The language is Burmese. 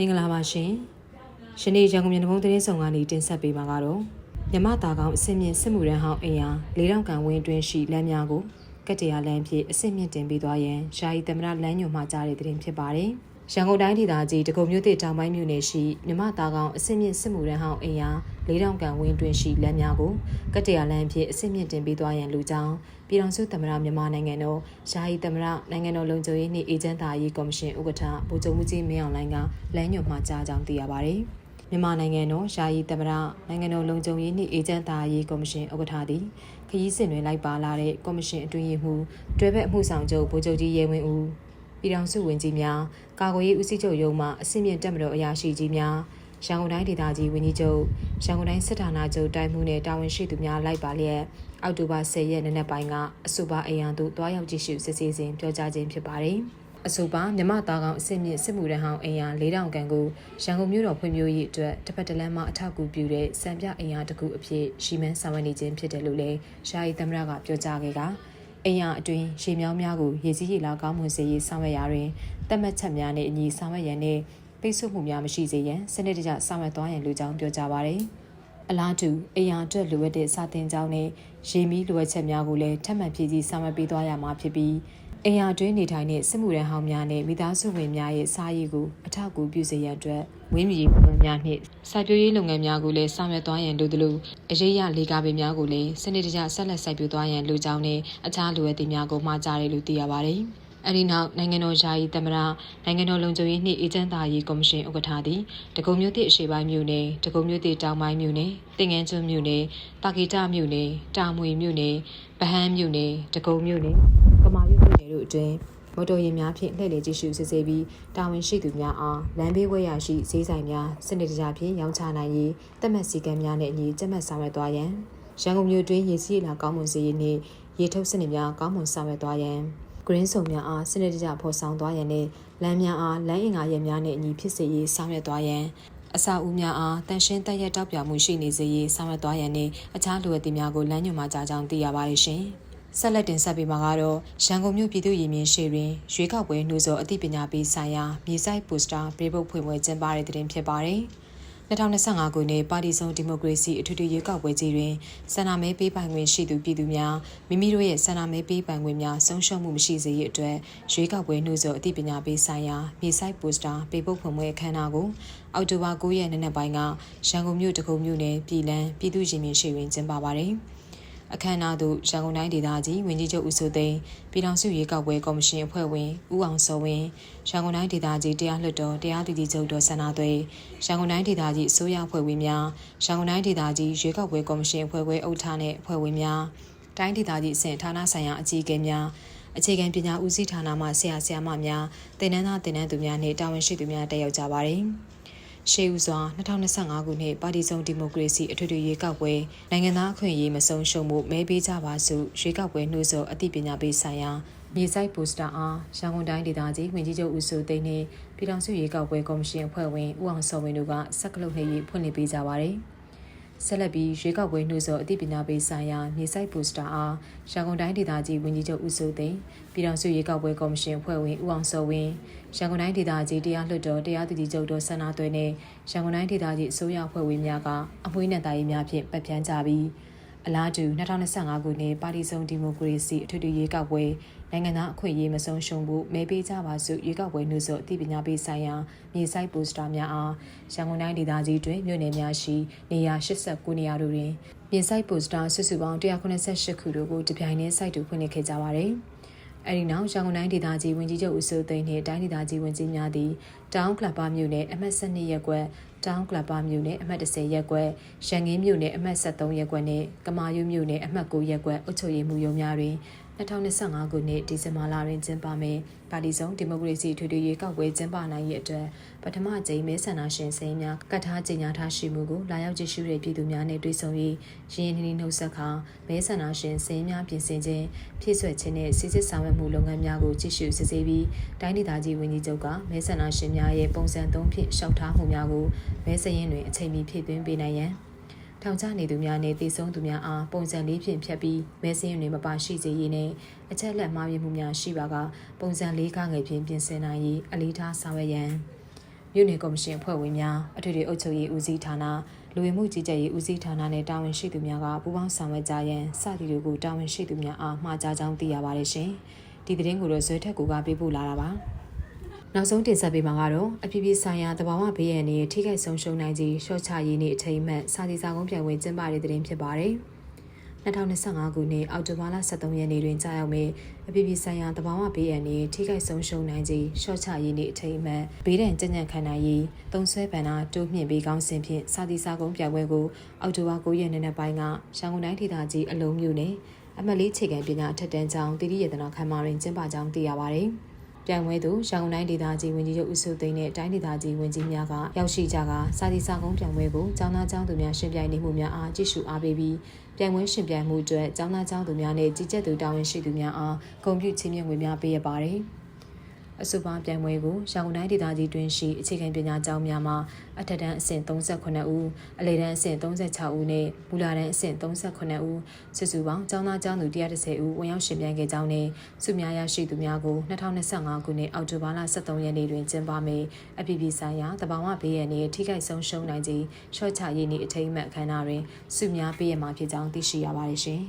မင်္ဂလာပါရှင်။ယနေ့ရန်ကုန်မြို့နှမုံသတင်းဆောင်ကနေတင်ဆက်ပေးမှာကတော့မြမတာကောင်အစင်မြင့်စစ်မှုရန်ဟောင်းအိမ်ယာ၄တောင်ကန်ဝင်းတွင်ရှိလမ်းများကိုကက်တရာလမ်းဖြင့်အစင်မြင့်တင်ပေးသွားရန်ယာယီသမရလမ်းညွှန်မှကြားတဲ့သတင်းဖြစ်ပါတယ်။ ရန်ကုန်တိုင်းဒေသကြီးတကုံမြို့သစ်တောင်ပိုင်းမြို့နယ်ရှိမြမတာကောင်အစင်မြင့်စစ်မှုရန်ဟောင်းအိမ်ယာ၄တောင်ကန်ဝင်းတွင်ရှိလမ်းများကိုကက်တရာလမ်းဖြင့်အစင်မြင့်တင်ပေးသွားရန်လူကြောင်းပြည်ထောင်စုသမရမြန်မာနိုင်ငံတော်ယာယီသမရနိုင်ငံတော်လုံခြုံရေးနှင့်အေဂျင့်တာရေးကော်မရှင်ဥက္ကဋ္ဌဗိုလ်ချုပ်မှုကြီးမင်းအောင်လှိုင်ကလမ်းညွှန်မှကြားကြောင်းသိရပါတယ်။မြန်မာနိုင်ငံတော်ယာယီသမရနိုင်ငံတော်လုံခြုံရေးနှင့်အေဂျင့်တာရေးကော်မရှင်ဥက္ကဋ္ဌသည်ခရီးစဉ်တွင်လိုက်ပါလာတဲ့ကော်မရှင်အတွင်းရေးမှူးတွဲဘက်အမှုဆောင်ချုပ်ဗိုလ်ချုပ်ကြီးရဲဝင်းဦး ပြည်ထောင်စုဝန်ကြီးများကာကွယ်ရေးဦးစီးချုပ်ရုံးမှအစီအမံတက်မတော်အရာရှိကြီးများရန်ကုန်တိုင်းဒေသကြီးဝန်ကြီးချုပ်ရန်ကုန်တိုင်းစစ်ဌာနချုပ်တိုင်းမှုနဲ့တာဝန်ရှိသူများလိုက်ပါလျက်အောက်တိုဘာ10ရက်နေ့နက်ပိုင်းကအဆိုပါအရန်သို့တွားရောက်ကြည့်ရှုစစ်ဆေးစဉ်ပြောကြားခြင်းဖြစ်ပါတယ်။အဆိုပါမြမသားကောင်အစစ်မြင့်စစ်မှုရန်ဟောင်းအင်ယာ၄တောင်ကန်ကိုရန်ကုန်မြို့တော်ဖွံ့ဖြိုးရေးအတွက်တစ်ဖက်တစ်လမ်းမှအထောက်အကူပြုတဲ့စံပြအင်ယာတစ်ခုအဖြစ်ရှီမန်းဆောင်ရွက်နေခြင်းဖြစ်တယ်လို့လည်းရှာယီသမရကပြောကြားခဲ့တာ။ အိမ်ရအတွင်းရေမြောင်းများကိုရေစည်းရေလာကောင်းမွန်စေရေးဆောင်ရွက်ရာတွင်တက်မှတ်ချက်များနဲ့အညီဆောင်ရွက်ရန်နဲ့ပိတ်ဆို့မှုများမရှိစေရန်စနစ်တကျဆောင်ရွက်သွားရန်လိုကြောင်းပြောကြားပါရယ်အလားတူအိမ်ရအတွက်လိုအပ်တဲ့စာသင်ကျောင်းနဲ့ရေမီးလိုအပ်ချက်များကိုလည်းထပ်မံဖြည့်ဆည်းဆောင်ရွက်ပေးသွားရမှာဖြစ်ပြီး အိမ်ရတွင်းနေထိုင်တဲ့စစ်မှုရန်ဟောင်းများနဲ့မိသားစုဝင်များရဲ့စားရည်ကိုအထောက်အကူပြုစေရန်အတွက်ဝင်းမြေပုံများနှင့်စိုက်ပျိုးရေးလုပ်ငန်းများကိုလည်းဆောင်ရွက်သွားရန်လိုသလိုအရေးရလေကားပင်များကိုလည်းစနစ်တကျဆက်လက်စိုက်ပျိုးသွားရန်လိုကြောင်းနဲ့အခြားလိုအပ်တဲ့များကိုမှာကြားတယ်လို့သိရပါတယ်။အဲဒီနောက်နိုင်ငံတော်ယာယီသမရနိုင်ငံတော်လုံခြုံရေးနှင့်အေဂျင့်တာရေးကော်မရှင်ဥက္ကဋ္ဌသည်တကုံမြို့သည့်အရှေ့ပိုင်းမြို့နယ်တကုံမြို့သည့်တောင်ပိုင်းမြို့နယ်တင်ငန်းကျွန်းမြို့နယ်တာဂီတာမြို့နယ်တာမွေမြို့နယ်ဗဟန်းမြို့နယ်တကုံမြို့နယ်ကမာရွမြို့နယ်တို့ အတွင်းမော်တော်ယာဉ်များဖြင့်လှည့်လည်ကြည့်ရှုစစ်ဆေးပြီးတာဝန်ရှိသူများအားလမ်းဘေးဝဲရရှိဈေးဆိုင်များစနစ်တကျဖြင့်ရောင်းချနိုင်ရေးတက်မှတ်စည်းကမ်းများနဲ့အညီကျက်မှတ်ဆောင်ရွက်သွားရန်ရန်ကုန်မြို့တွင်ရေစီးလာကောင်းမွန်စေရေးနှင့်ရေထုတ်စနစ်များကောင်းမွန်ဆောင်ရွက်သွားရန် green စုံများအားစနစ်တကျဖော်ဆောင်သွားရန်နဲ့လမ်းများအားလမ်းအင်္ဂါရက်များနဲ့အညီဖြစ်စေရေးဆောင်ရွက်သွားရန်အစာဦးများအားတန်ရှင်းတက်ရက်တောက်ပြမှုရှိနေစေရေးဆောင်ရွက်သွားရန်နဲ့အခြားလိုအပ်သည့်များကိုလမ်းညွှန်မှာကြားကြောင်းသိရပါတယ်ရှင်။ ဆက်လက်တင်ဆက်ပေးမှာကတော့ရန်ကုန်မြို့ပြည်သူ့ရင်မြင့်ရှေ့တွင်ရွေးကောက်ပွဲနှိုးဆော်အသိပညာပေးဆိုင်ရာမြေစိုက်ပိုစတာပြေပုတ်ဖွင့်ပွဲကျင်းပတဲ့တဲ့တင်ဖြစ်ပါတယ်။2025ခုနှစ်ပါတီစုံဒီမိုကရေစီအထွေထွေရွေးကောက်ပွဲကြီးတွင်ဆန္ဒမဲပေးပိုင်ခွင့်ရှိသူပြည်သူများမိမိတို့ရဲ့ဆန္ဒမဲပေးပိုင်ခွင့်များဆုံးရှုံးမှုမရှိစေရတဲ့အတွက်ရွေးကောက်ပွဲနှိုးဆော်အသိပညာပေးဆိုင်ရာမြေဆိုင်ပိုစတာပေးပုတ်ဖွင့်ပွဲအခမ်းအနားကိုအောက်တိုဘာ9ရက်နေ့နက်ပိုင်းကရန်ကုန်မြို့တကုံမြို့နယ်ပြည်လန်းပြည်သူ့ရင်မြင့်ရှိတွင်ကျင်းပပါတယ်။ အခမ်းအနားသို့ရန်ကုန်တိုင်းဒေသကြီးဝန်ကြီးချုပ်ဦးစိုးသိန်းပြည်ထောင်စုရွေးကောက်ပွဲကော်မရှင်အဖွဲ့ဝင်ဦးအောင်စောဝင်းရန်ကုန်တိုင်းဒေသကြီးတရားလွှတ်တော်တရားသူကြီးချုပ်တော်ဆန္ဒသွေးရန်ကုန်တိုင်းဒေသကြီးအစိုးရအဖွဲ့ဝင်များရန်ကုန်တိုင်းဒေသကြီးရွေးကောက်ပွဲကော်မရှင်အဖွဲ့ခွဲဥက္ကဋ္ဌနှင့်အဖွဲ့ဝင်များတိုင်းဒေသကြီးအဆင့်ဌာနဆိုင်ရာအကြီးအကဲများအခြေခံပညာဦးစီးဌာနမှဆရာဆရာမများတင်နန်းသားတင်နန်းသူများနှင့်တာဝန်ရှိသူများတက်ရောက်ကြပါသည်။ ရှေးဦးစွာ2025ခုနှစ်ပါတီစုံဒီမိုကရေစီအထွေထွေရွေးကောက်ပွဲနိုင်ငံသားအခွင့်အရေးမဆုံးရှုံးမှုမဲပေးကြပါစုရွေးကောက်ပွဲနှိုးဆော်အသိပညာပေးဆိုင်ရာမြေဆိုင်ပိုစတာအားရန်ကုန်တိုင်းဒေသကြီးဝင်ကြီးချုပ်ဦးစိုးသိန်းနှင့်ပြည်ထောင်စုရွေးကောက်ပွဲကော်မရှင်အဖွဲ့ဝင်ဦးအောင်စောဝင်းတို့ကစက်ကလုတ်နှိပ်ဖွင့်လှစ်ပေးကြပါသည်။ ဆက်လက်ပြီးရွေးကောက်ပွဲနှိုးဆော်အသိပညာပေးဆိုင်ရာမြေစိုက်ပိုစတာအားရန်ကုန်တိုင်းဒေသကြီးဝန်ကြီးချုပ်ဦးစိုးသိန်းပြည်ထောင်စုရွေးကောက်ပွဲကော်မရှင်ဖွဲ့ဝင်ဦးအောင်စောဝင်းရန်ကုန်တိုင်းဒေသကြီးတရားလွှတ်တော်တရားသူကြီးချုပ်တို့ဆန္ဒသွဲနဲ့ရန်ကုန်တိုင်းဒေသကြီးအစိုးရဖွဲ့ဝင်များကအမွှေးနဲ့တာရေးများဖြင့်ပတ်ပြန်းကြပြီး အလားတူ2025ခုနှစ်ပါတီစုံဒီမိုကရေစီအထွေထွေရွေးကောက်ပွဲနိုင်ငံသားအခွင့်အရေးမဆုံးရှုံးဖို့မဲပေးကြပါစို့ရွေးကောက်ပွဲနှုတ်ဆော့အသိပညာပေးဆိုင်ရာမြေဆိုင်ပိုစတာများအားရန်ကုန်တိုင်းဒေသကြီးတွင်မြို့နယ်များရှိနေရာ89နေရာတို့တွင်မြေဆိုင်ပိုစတာစုစုပေါင်း188ခုတို့ကိုတပြိုင်တည်းစိုက်တူဖွင့်လှစ်ခဲ့ကြပါသည်အဲဒီနောက်ရန်ကုန်တိုင်းဒေသကြီးဝန်ကြီးချုပ်ဦးစိုးသိန်းနှင့်တိုင်းဒေသကြီးဝန်ကြီးများသည်တောင်ကလပ်ပါမြို့နယ်အမှတ်12ရပ်ကွက် တောင်ကလပ်ပါမြို့နယ်အမှတ်10ရပ်ကွက်ရန်ကင်းမြို့နယ်အမှတ်73ရပ်ကွက်နှင့်ကမာရွမြို့နယ်အမှတ်9ရပ်ကွက်အုပ်ချုပ်ရေးမှူးရုံးများတွင် 2025ခုနှစ်ဒီဇင်ဘာလတွင်ကျင်းပမယ်ပါတီစုံဒီမိုကရေစီထွေထွေရွေးကောက်ပွဲကျင်းပနိုင်ရေးအတွက်ပထမကြိမ်မဲဆန္ဒရှင်စိမ်းများကတ်ထားကြေညာထားရှိမှုကိုလာရောက်ကြည့်ရှုတဲ့ပြည်သူများနဲ့တွေ့ဆုံ၍ရင်းနှီးနှုတ်ဆက်ခါမဲဆန္ဒရှင်စိမ်းများပြင်ဆင်ခြင်းဖြည့်ဆွက်ခြင်းနဲ့စစ်စစ်ဆောင်ရွက်မှုလုပ်ငန်းများကိုကြည့်ရှုစစ်ဆေးပြီးတိုင်းဒေသကြီးဝန်ကြီးချုပ်ကမဲဆန္ဒရှင်များရဲ့ပုံစံသုံးဖြင့်ရှောက်ထားမှုများကိုမဲစရင်တွင်အချိန်မီဖြည့်သွင်းပေးနိုင်ရန် ထောင်ချနေသူများနဲ့တည်ဆုံးသူများအားပုံစံလေးဖြင့်ဖြတ်ပြီးမဲစင်းတွေမပါရှိစေရေးနဲ့အချက်လက်မှားယွင်းမှုများရှိပါကပုံစံလေးကားငယ်ဖြင့်ပြင်ဆင်နိုင်ရေးအလေးထားဆောင်ရွက်ရန်မြို့နယ်ကော်မရှင်အဖွဲ့ဝင်များအထွေထွေအုပ်ချုပ်ရေးဦးစီးဌာနလူဝင်မှုကြီးကြပ်ရေးဦးစီးဌာနနဲ့တာဝန်ရှိသူများကပူးပေါင်းဆောင်ရွက်ကြရန်စသည်တို့ကိုတာဝန်ရှိသူများအားမှာကြားကြောင်းသိရပါတယ်ရှင်။ဒီသတင်းကိုတော့ဇွဲထက်ကကပေးပို့လာတာပါ။ နောက်ဆုံးတင်ဆက်ပေးမှာကတော့အပြည်ပြည်ဆိုင်ရာတဘာဝဘေးရန်တွေထိခိုက်ဆုံးရှုံးနိုင်ခြင်းရှော့ချရေးနေ့အထိမ်းအမှတ်စာဒီစာကုန်းပြိုင်ပွဲကျင်းပတဲ့သတင်းဖြစ်ပါတယ်။2025ခုနှစ်အောက်တိုဘာလ23ရက်နေ့တွင်ကြာရောက်မယ့်အပြည်ပြည်ဆိုင်ရာတဘာဝဘေးရန်တွေထိခိုက်ဆုံးရှုံးနိုင်ခြင်းရှော့ချရေးနေ့အထိမ်းအမှတ်ဘေးဒဏ်ကြံ့ကြံ့ခံနိုင်ရေးသုံးဆွဲပန်နာတိုးမြင့်ပေးကောင်းစဉ်ဖြင့်စာဒီစာကုန်းပြိုင်ပွဲကိုအောက်တိုဘာ9ရက်နေ့နေ့ပိုင်းကရန်ကုန်တိုင်းဒေသကြီးအလုံးမြို့နယ်အမတ်လေးခြေခံပညာအထက်တန်းကျောင်းတတိယတနာခမ်းမတွင်ကျင်းပကြောင်းသိရပါတယ်။ ပြိုင်ပွဲသို့ရန်ကုန်တိုင်းဒေသကြီးဝန်ကြီးချုပ်ဦးစိုးသိန်းနဲ့တိုင်းဒေသကြီးဝန်ကြီးများကရောက်ရှိကြကစာဒီစာကုန်းပြိုင်ပွဲကိုကျောင်းသားကျောင်းသူများရှင်ပြိုင်နေမှုများအားကြည့်ရှုအားပေးပြီးပြိုင်ပွဲရှင်ပြိုင်မှုအတွက်ကျောင်းသားကျောင်းသူများနဲ့ကြီးကြပ်သူတာဝန်ရှိသူများအားဂုဏ်ပြုချီးမြှင့်ငွေများပေးရပါတယ်။ အဆိုပါပြိုင်ပွဲကိုရန်ကုန်တိုင်းဒေသကြီးတွင်ရှိအခြေခံပညာကျောင်းများမှာအထက်တန်းအဆင့်38ဦးအလယ်တန်းအဆင့်36ဦးနဲ့မူလတန်းအဆင့်38ဦးစုစုပေါင်းကျောင်းသားကျောင်းသူ130ဦးဝင်ရောက်ရှင်ပြိုင်ခဲ့ကြောင်းနဲ့စုများရရှိသူများကို2025ခုနှစ်အောက်တိုဘာလ23ရက်နေ့တွင်ကျင်းပမယ်အပြည်ပြည်ဆိုင်ရာတဘာဝဘေးရန်နှင့်ထိခိုက်ဆုံးရှုံးနိုင်ခြင်းရှော့ချရေးနှင့်အထိမ်းအမှတ်အခမ်းအနားတွင်စုများပေးရမှာဖြစ်ကြောင်းသိရှိရပါတယ်ရှင်